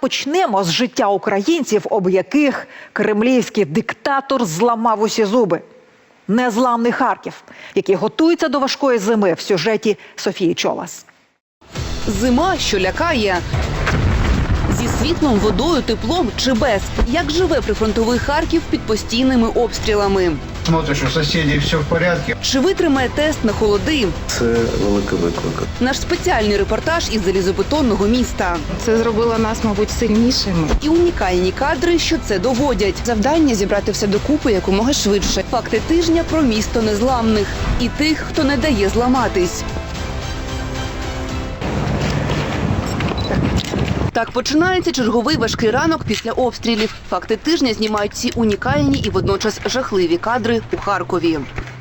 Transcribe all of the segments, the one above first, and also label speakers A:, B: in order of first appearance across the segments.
A: почнемо з життя українців, об яких кремлівський диктатор зламав усі зуби. Незламний Харків, який готується до важкої зими в сюжеті Софії Чолас.
B: Зима, що лякає. Зі світлом, водою, теплом чи без. Як живе прифронтовий Харків під постійними обстрілами?
C: Смотришь, у соседей все в порядке.
B: Чи витримає тест на холоди?
D: Це великий виклик.
B: Наш спеціальний репортаж із залізобетонного міста.
E: Це зробило нас, мабуть, сильнішими.
B: І унікальні кадри, що це доводять. Завдання зібрати все докупи якомога швидше. Факти тижня про місто незламних і тих, хто не дає зламатись. Так починається черговий важкий ранок після обстрілів. Факти тижня знімають ці унікальні і водночас жахливі кадри у Харкові.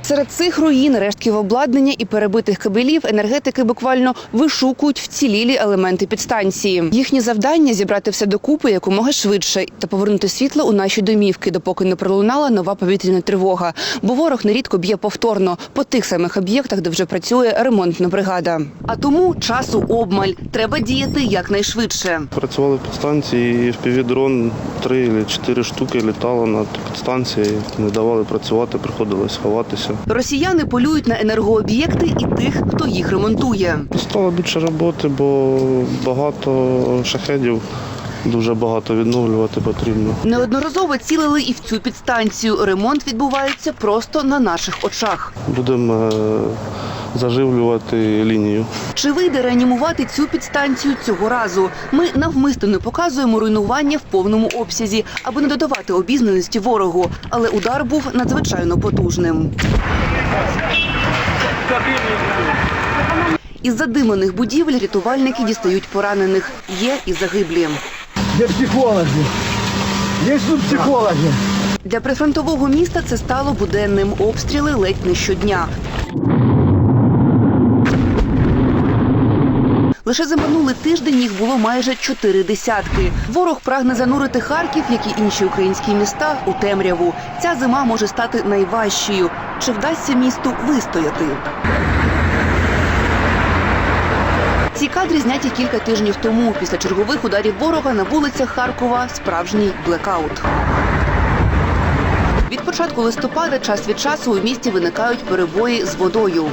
B: Серед цих руїн, рештків обладнання і перебитих кабелів енергетики буквально вишукують вцілілі елементи підстанції. Їхнє завдання зібрати все докупи якомога швидше та повернути світло у наші домівки, допоки не пролунала нова повітряна тривога. Бо ворог нерідко б'є повторно по тих самих об'єктах, де вже працює ремонтна бригада. А тому часу обмаль. Треба діяти якнайшвидше.
D: Працювали підстанції, і впівдрон три чи чотири штуки літало над підстанцією, не давали працювати, приходилось ховатися.
B: Росіяни полюють на енергооб'єкти і тих, хто їх ремонтує.
D: Стало більше роботи, бо багато шахедів, дуже багато відновлювати потрібно.
B: Неодноразово цілили і в цю підстанцію. Ремонт відбувається просто на наших очах.
D: Будемо е, заживлювати лінію.
B: Чи вийде реанімувати цю підстанцію цього разу? Ми навмисно не показуємо руйнування в повному обсязі, аби не додавати обізнаності ворогу. Але удар був надзвичайно потужним. Із задимлених будівель рятувальники дістають поранених. Є і загиблі.
F: Где психологи? Есть тут психологи?
B: Для прифронтового міста це стало буденним. Обстріли ледь не щодня. Лише за минулий тиждень їх було майже чотири десятки. Ворог прагне занурити Харків, як і інші українські міста, у темряву. Ця зима може стати найважчою. Чи вдасться місту вистояти? Ці кадри зняті кілька тижнів тому. Після чергових ударів ворога на вулицях Харкова справжній блекаут. Від початку листопада час від часу у місті виникають перебої з водою.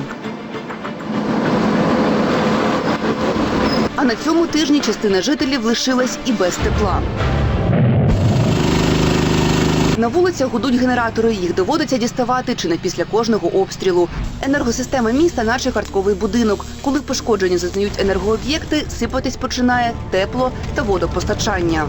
B: А на цьому тижні частина жителів лишилась і без тепла. На вулицях гудуть генератори. Їх доводиться діставати чи не після кожного обстрілу. Енергосистема міста, наче картковий будинок. Коли пошкоджені зазнають енергооб'єкти, сипатись починає тепло та водопостачання.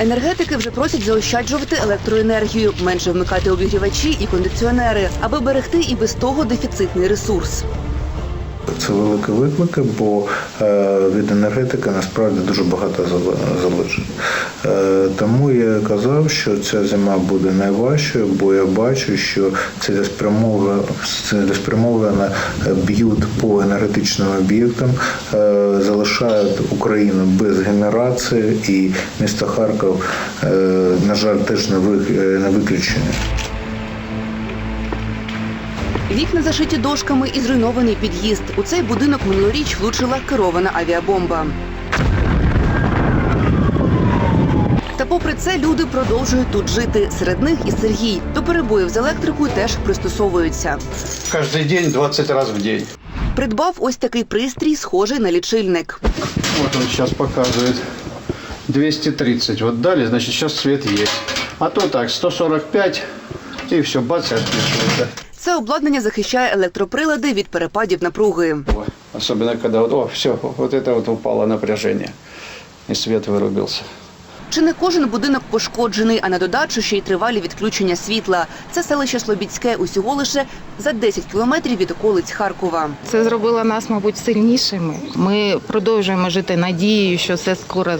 B: Енергетики вже просять заощаджувати електроенергію, менше вмикати обігрівачі і кондиціонери, аби берегти і без того дефіцитний ресурс.
C: Це великі виклики, бо е, від енергетики насправді дуже багато залежить. Е, Тому я казав, що ця зима буде найважчою, бо я бачу, що цілеспрямовано цілеспрямовано б'ють по енергетичним об'єктам, е, залишають Україну без генерації, і місто Харків, е, на жаль, теж е, не виключення.
B: Вікна зашиті дошками і зруйнований під'їзд. У цей будинок минулоріч влучила керована авіабомба. Та попри це люди продовжують тут жити. Серед них і Сергій. До перебоїв з електрикою теж пристосовуються.
G: Каждый день 20 раз в день.
B: Придбав ось такий пристрій, схожий на лічильник.
G: Вот он сейчас показывает 230. Вот дали, значит, сейчас свет есть. А то так, 145 и все, бац, отключился.
B: Це обладнання захищає електроприлади від перепадів напруги.
G: Особливо, коли о, все, вот это от упало напряження і світ вырубился.
B: Чи не кожен будинок пошкоджений, а на додачу ще й тривалі відключення світла. Це селище Слобідське усього лише за 10 кілометрів від околиць Харкова.
E: Це зробило нас, мабуть, сильнішими. Ми продовжуємо жити надією, що все скоро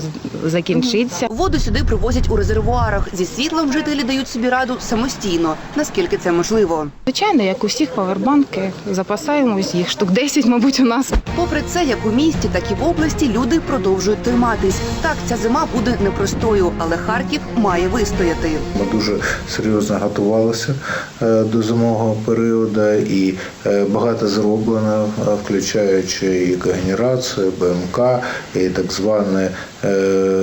E: закінчиться.
B: Воду сюди привозять у резервуарах. Зі світлом жителі дають собі раду самостійно, наскільки це можливо.
E: Звичайно, як у всіх павербанки, запасаємось їх штук 10, мабуть, у нас.
B: Попри це, як у місті, так і в області люди продовжують триматись. Так, ця зима буде непростою. Метою, але Харків має вистояти.
C: Ми дуже серйозно готувалися е, до зимового періоду і е, багато зроблено, е, включаючи і когенерацію, БМК, і так званий е,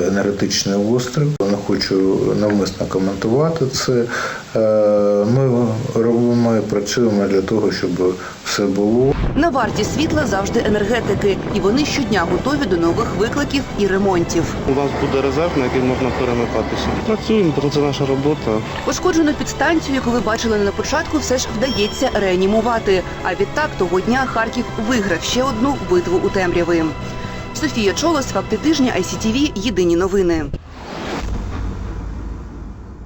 C: енергетичний острів. Не хочу навмисно коментувати це. Е, Ми робимо і працюємо для того, щоб все було.
B: На варті світла завжди енергетики, і вони щодня готові до нових викликів і ремонтів.
D: У нас буде резерв, на який можна перемикатися. Працюємо, бо це наша робота.
B: Пошкоджену підстанцію, яку ви бачили на початку, все ж вдається реанімувати. А відтак того дня Харків виграв ще одну битву у темряви. Софія Чолос, факти тижня, ICTV, Єдині новини.